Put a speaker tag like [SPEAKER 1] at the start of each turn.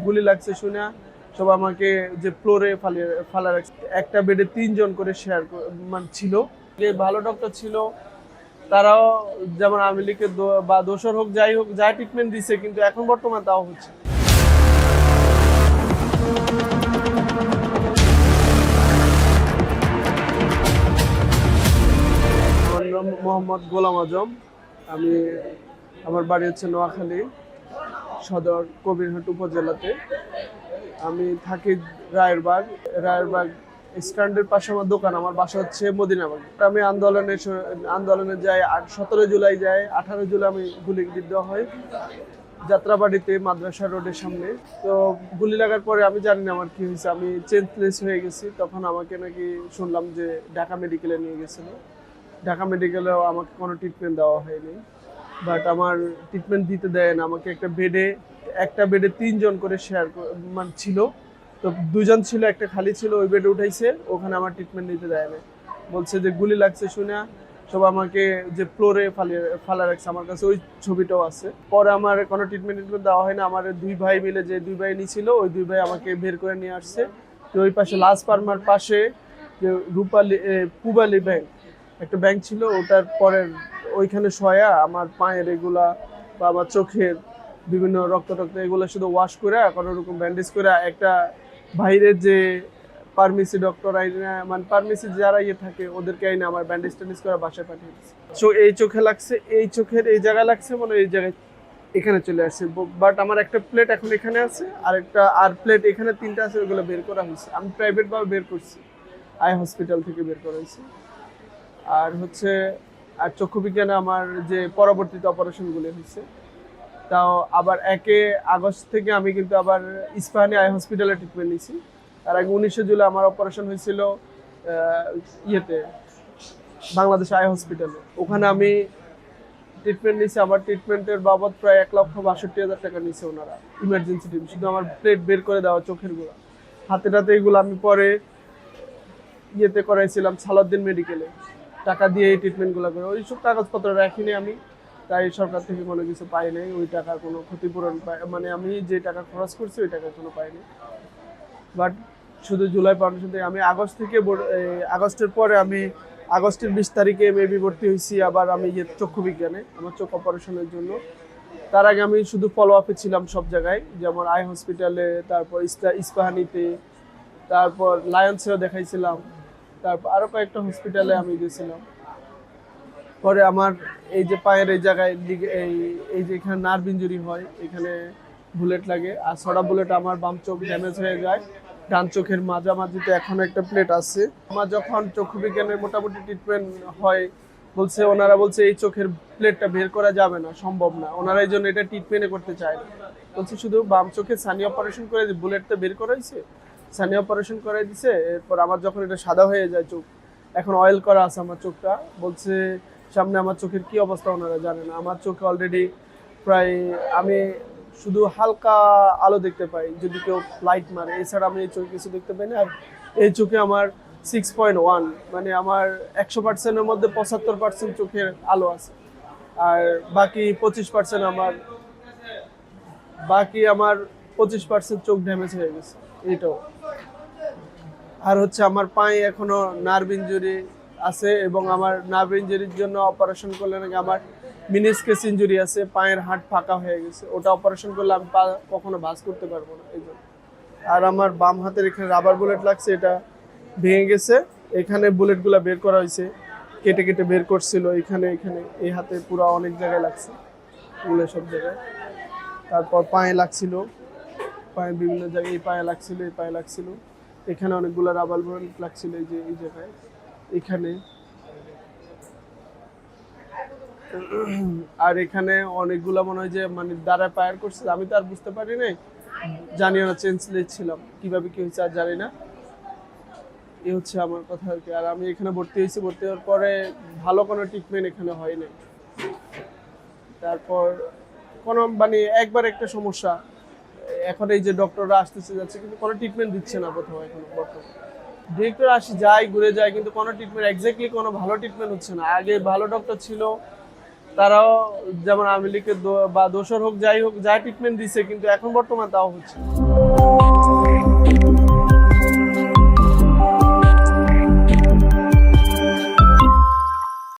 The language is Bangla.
[SPEAKER 1] গুলি লাগছে শুনে সব আমাকে যে ফ্লোরে ফালিয়ে ফালা রাখছে। একটা বেডে তিনজন করে শেয়ার মানে ছিল। যে ভালো ডক্টর ছিল, তারাও যেমন আওয়ামী লীগের বা দোসর হোক, যাই হোক, যা ট্রিটমেন্ট দিছে, কিন্তু এখন বর্তমান তাও হচ্ছে। মোহাম্মদ গোলাম আজম। আমি আমার বাড়ি হচ্ছে নোয়াখালী। সদর কবিরহাট উপজেলাতে। আমি থাকি রায়েরবাগ। রায়েরবাগ স্ট্যান্ডের পাশে আমার দোকান, আমার বাসা হচ্ছে মদিনাবাগ। আমি আন্দোলনে আন্দোলনে যাই সতেরো জুলাই যাই আঠারো জুলাই আমি গুলিবিদ্ধ হয় যাত্রাবাড়িতে মাদ্রাসা রোডের সামনে। তো গুলি লাগার পরে আমি জানি না আমার কি হয়েছে, আমি চেঞ্জলেস হয়ে গেছি। তখন আমাকে নাকি শুনলাম যে ঢাকা মেডিকেলে নিয়ে গেছিল। ঢাকা মেডিকেলেও আমাকে কোনো ট্রিটমেন্ট দেওয়া হয়নি। বাট আমার ট্রিটমেন্ট দিতে দেয় না আমাকে একটা বেডে একটা বেডে তিনজন করে শেয়ার মানে ছিল। তো দুজন ছিল, একটা খালি ছিল, ওই বেডে উঠাইছে, ওখানে আমার ট্রিটমেন্ট নিতে দেয় না বলছে যে, গুলি লাগছে শুনে সব আমাকে যে ফ্লোরে ফালিয়ে, ফালা রাখছে আমার কাছে, ওই ছবিটাও আছে। পরে আমার কোনো ট্রিটমেন্ট ট্রিটমেন্ট দেওয়া হয় না, আমার দুই ভাই মিলে যে দুই ভাই নিছিল, ওই দুই ভাই আমাকে বের করে নিয়ে আসছে। তো ওই পাশে লাস্ট পারমার পাশে যে রূপালী পুবালী ব্যাংক একটা ব্যাংক ছিল, ওটার পরের ওইখানে শয়া আমার পায়ের এগুলা বা আমার চোখের বিভিন্ন রক্ত টক্ত এগুলো শুধু ওয়াশ করে, কোনো রকম ব্যান্ডেজ করে, একটা বাইরের যে ফার্মেসি ডক্টর আইনা মানে ফার্মেসি যারা ইয়ে থাকে, ওদেরকে আইনে আমার ব্যান্ডেজ ট্যান্ডেজ করে বাসায় পাঠিয়ে দিচ্ছে সো এই চোখে লাগছে, এই চোখের এই জায়গায় লাগছে মানে এই জায়গায় এখানে চলে আসছে। বাট আমার একটা প্লেট এখন এখানে আছে, আর একটা, আর প্লেট এখানে তিনটা আছে, ওগুলো বের করা হয়েছে। আমি প্রাইভেটভাবে বের করছি। আই হসপিটাল থেকে বের করা হয়েছে। আর হচ্ছে আর চক্ষু বিজ্ঞানে আমার যে পরবর্তীতে অপারেশনগুলো হয়েছে, তাও আবার একে আগস্ট থেকে আমি কিন্তু আবার ইস্পাহানি আই হসপিটালে ট্রিটমেন্ট নিয়েছি। তার আগে উনিশে জুলাই আমার অপারেশন হয়েছিল ইয়েতে, বাংলাদেশ আই হসপিটালে। ওখানে আমি ট্রিটমেন্ট নিয়েছি, আমার ট্রিটমেন্টের বাবদ প্রায় এক লক্ষ বাষট্টি হাজার টাকা নিয়েছে ওনারা ইমার্জেন্সি টিম শুধু আমার প্লেট বের করে দেওয়া, চোখের গোড়া। হাতে টাতে এগুলো আমি পরে ইয়েতে করাইছিলাম, সালাউদ্দিন মেডিকেলে টাকা দিয়ে এই ট্রিটমেন্টগুলো করে। ওই সব কাগজপত্র রাখিনি আমি। তাই সরকার থেকে কোনো কিছু পাই নাই। ওই টাকার কোনো ক্ষতিপূরণ পাই মানে আমি যে টাকা খরচ করছি, ওই টাকা কোনো পাইনি বাট শুধু জুলাই ফাউন্ডেশন থেকে আমি আগস্ট থেকে আগস্টের পরে আমি আগস্টের বিশ তারিখে মেবি ভর্তি হয়েছি। আবার আমি ইয়ে চক্ষু বিজ্ঞানে, আমার চোখ অপারেশনের জন্য। তার আগে আমি শুধু ফলো আপে ছিলাম সব জায়গায়। যেমন আই হসপিটালে তারপর ইস্পাহানিতে, তারপর লায়ন্সেও দেখাইছিলাম। তারপর আরও কয়েকটা হসপিটালে আমি গেছিলাম। পরে আমার এই যে পায়ের এই জায়গায় এই এই যে এখানে নার্ভ ইঞ্জুরি হয়, এখানে বুলেট লাগে। আর ছড়া বুলেট আমার বাম চোখ ড্যামেজ হয়ে যায়, ডান চোখের মাঝামাঝিতে এখন একটা প্লেট আছে। আমার যখন চক্ষু বিজ্ঞানের মোটামুটি ট্রিটমেন্ট হয়, বলছে, ওনারা বলছে, এই চোখের প্লেটটা বের করা যাবে না, সম্ভব না। ওনারা এই জন্য এটা ট্রিটমেন্টে করতে চায় না। বলছে, শুধু বাম চোখে সানি অপারেশন করে বুলেটটা বের করাইছে সানি অপারেশন করাই দিছে, এরপর আমার যখন এটা সাদা হয়ে যায় চোখ, এখন অয়েল করা আছে আমার চোখটা, বলছে, সামনে আমার চোখের কি অবস্থা ওনারা জানে না? আমার চোখে অলরেডি প্রায় আমি শুধু হালকা আলো দেখতে পাই, যদি কেউ লাইট মারে, এছাড়া আমি এই চোখে কিছু দেখতে পাই না, আর এই চোখে আমার সিক্স পয়েন্ট ওয়ান মানে আমার একশো পার্সেন্টের মধ্যে পঁচাত্তর পার্সেন্ট চোখের আলো আছে, আর বাকি পঁচিশ পার্সেন্ট আমার, বাকি আমার পঁচিশ পার্সেন্ট চোখ ড্যামেজ হয়ে গেছে, এইটাও। আর হচ্ছে আমার পায়ে এখনও নার্ভ ইঞ্জুরি আছে এবং আমার নার্ভ ইঞ্জুরির জন্য অপারেশন করলে নাকি আমার মিনিসকেস ইঞ্জুরি আছে, পায়ের হাট ফাঁকা হয়ে গেছে। ওটা অপারেশন করলে আমি পা কখনো ভাঁজ করতে পারব না, এই জন্য। আর আমার বাম হাতের এখানে রাবার বুলেট লাগছে, এটা ভেঙে গেছে। এখানে বুলেটগুলো বের করা হয়েছে, কেটে কেটে বের করছিল, এখানে এখানে, এই হাতে পুরো অনেক জায়গায় লাগছে, এগুলো সব জায়গায়। তারপর পায়ে লাগছিল, পায়ে বিভিন্ন জায়গায় এই পায়ে লাগছিল, এই পায়ে লাগছিল। এখানে অনেকগুলো রাবার বুলেট লাগছিল এই যে, এই জায়গায়। এখানে। আর এখানে অনেকগুলো মনে হয় যে মানে দ্বারা পায়ার করছে, আমি তো আর বুঝতে পারি নাই। জানিও না চেঞ্জলেস ছিলাম। কীভাবে কি হয়েছে আর জানি না। এ হচ্ছে আমার কথা আর কি। আর আমি এখানে ভর্তি হয়েছি, ভর্তি হওয়ার পরে ভালো কোনো ট্রিটমেন্ট এখানে হয় নাই তারপর কোনো মানে একবার একটা সমস্যা এখন এই যে ডক্টররা আসতেছে, যাচ্ছে, কিন্তু কোনো ট্রিটমেন্ট দিচ্ছে না কোথাও এখন বর্তমানে ডিরেক্টর আসি, যায়, ঘুরে যায়, কিন্তু কোনো ট্রিটমেন্ট এক্স্যাক্টলি কোনো ভালো ট্রিটমেন্ট হচ্ছে না আগে ভালো ডক্টর ছিল, তারাও যেমন আওয়ামী লীগের বা দোষর হোক, যাই হোক, যা ট্রিটমেন্ট দিছে, কিন্তু এখন বর্তমান তাও হচ্ছে না।